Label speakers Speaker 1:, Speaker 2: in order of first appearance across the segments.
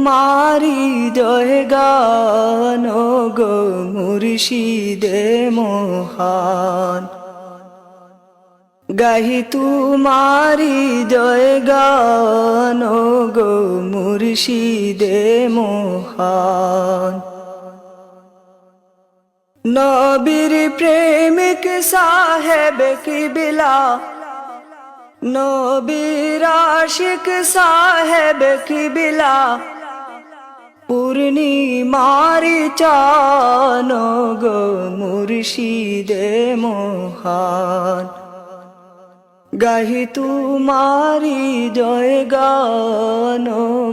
Speaker 1: তুমারি জয় গান গো মুর্শিদে মোহান। গাহি তুমারি জয় গান গো মুর্শিদে মোহান। নবীর প্রেমিক সাহেব কিবিলা, নবীর আশিক সাহেব কিবিলা পূর্ণিমারি চান মুর্শিদে মোহান। গাহি তুমারি জয় গান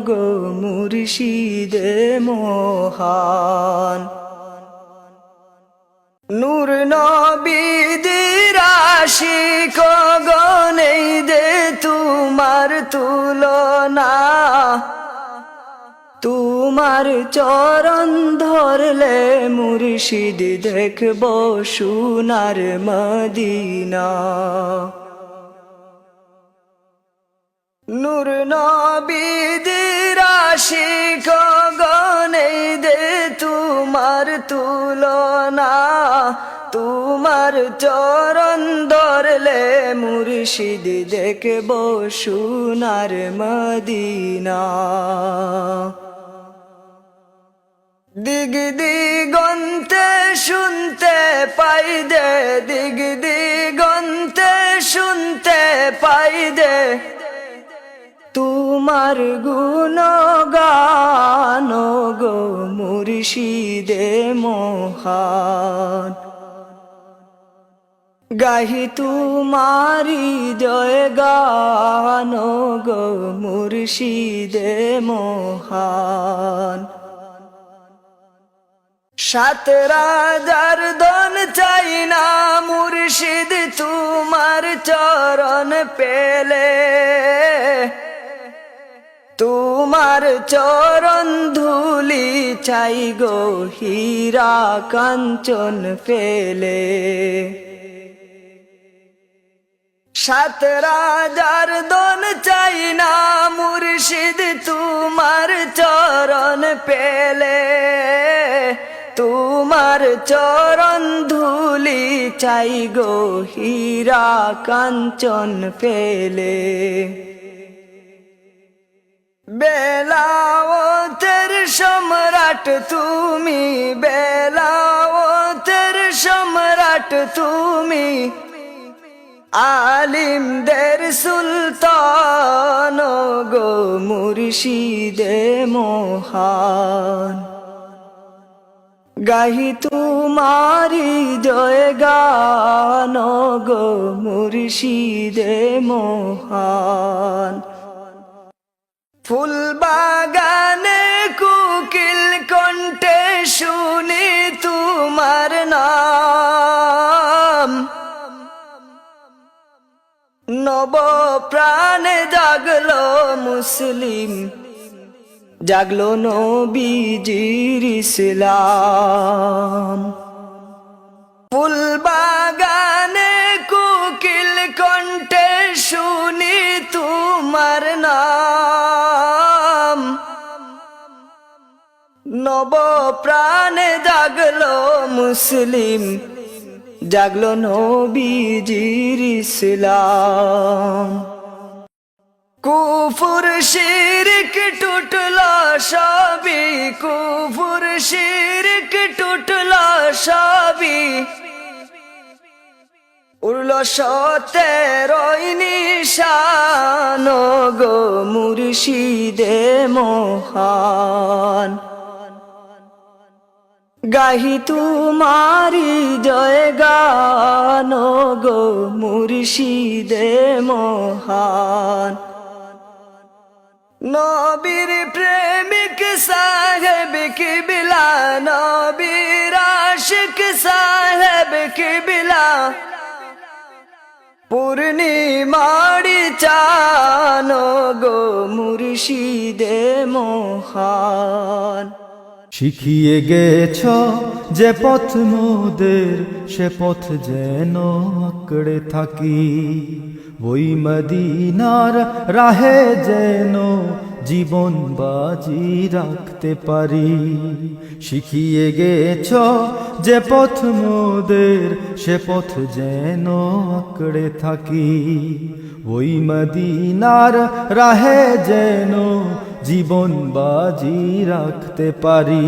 Speaker 1: গো মুর্শিদে মোহান। নূর নবীদের আশিক তোমার চরণ ধরলে মুর্শিদ দেখব সোনার মদিনা। নূর নবীদের আশিক গনেই দে তোমার তুলনা। তোমার চরণ ধরলে মুর্শিদ দেখব সোনার মদিনা। দিগ দিগন্তে শুনতে পাই দে দিগ দিগন্তে শুনতে পাই দে। তোমার গুণ গান গো মুর্শিদে মোহান। গাহি তুমারি জয় গান গো মুর্শিদে মোহান। সাত রাজার দন চাই না মুর্শিদ, তোমার চরণ পেলে। তোমার চরণ ধুলি চাই গো হীরা কাঞ্চন ফেলে। সাত রাজার দন চাই না মুর্শিদ, তোমার চরণ পেলে। চরণ ধুলি চাই গো হীরা কাঞ্চন ফেলে। বেলাওতের সম্রাট তুমি, বেলাওতের সম্রাট তুমি, আলিমদের সুলতান গো মুর্শিদে মোহান। গাহি তুমারি জয় গান গো মুর্শিদে মোহান। ফুল বাগানে কুকিল কণ্ঠে শুনি তোমার নাম। নব প্রাণে জাগলো মুসলিম, জাগলো নবীজির ইসলাম। নব প্রাণে জাগলো মুসলিম, জাগলো নবীজির ইসলাম। কুফুর শিরক টুটল সবই, কুফুর শিরক টুটল সবই। উড়ল সতেরই নিশান গো মুর্শিদে মোহান। গাহি তুমারি জয় গান গো মুর্শিদে মোহান। নবীর প্রেমিক সাহেব কিবিলা নবীর আশিক সাহেব কিবিলা পূর্ণিমারি চান গো মুর্শিদে মোহান।
Speaker 2: শিখিয়ে গেছ যে পথ মোদের, সে পথ যেন আঁকড়ে থাকি। ওই মদিনার রাহে যেন জীবন বাজি রাখতে পারি। শিখিয়ে গেছ যে পথ মোদের, সে পথ যেন আঁকড়ে থাকি। ওই মদিনার রাহে যেন জীবন বাজি রাখতে পারি।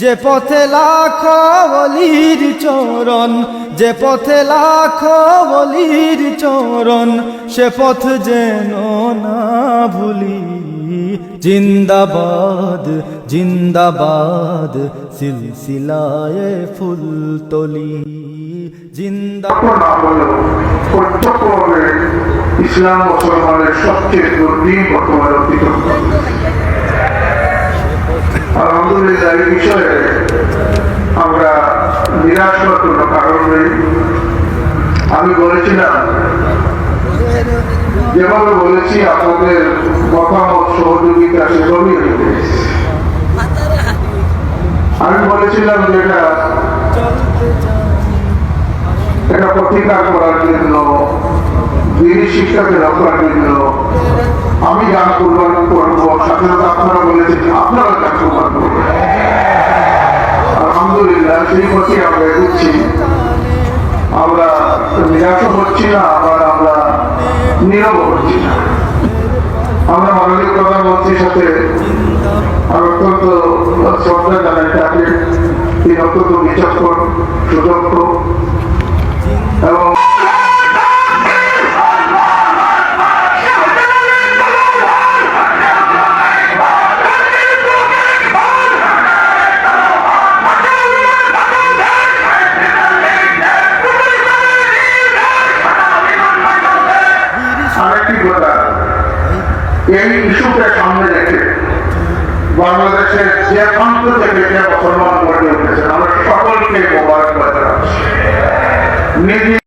Speaker 2: যে পথে লাখো বলির চরণ, যে পথে লাখো বলির চরণ, সে পথ যেন না ভুলি। জিন্দাবাদ জিন্দাবাদ, সিলসিলায় ফুল জিন্দাবাদ
Speaker 3: ইসলাম মুসলমানের সবচেয়ে দুর্দিন বর্তমানে অতিক্রম আলহামদুলিল্লাহ, এই বিষয়ে আমরা নিরাশ হওয়ার কোনো কারণ নেই। আমি বলেছিলাম, যেভাবে বলেছি, আপনাদের মতামত, সহযোগিতা সেভাবেই আমি বলেছিলাম যেটা এটা প্রতিকার করার জন্য দিনী শিক্ষাকে রক্ষার জন্য আমি গান করবার করব। সাথে আপনারা বলেছেন, আপনারা গান করবার করবেন আলহামদুলিল্লাহ, সেই পথে আমরা এগোচ্ছি। আমরা নিরাশ হচ্ছি না, আবার আমরা নীরব হচ্ছি না। আমরা মাননীয় প্রধানমন্ত্রীর সাথে অত্যন্ত শ্রদ্ধা জানাই তাকে তিনি অত্যন্ত বিচক্ষণ সুদক্ষ এবং রেখে বাংলাদেশের যে প্রান্ত থেকে যে মুসলমান গড়ে উঠেছেন আমরা সকলকে নিজে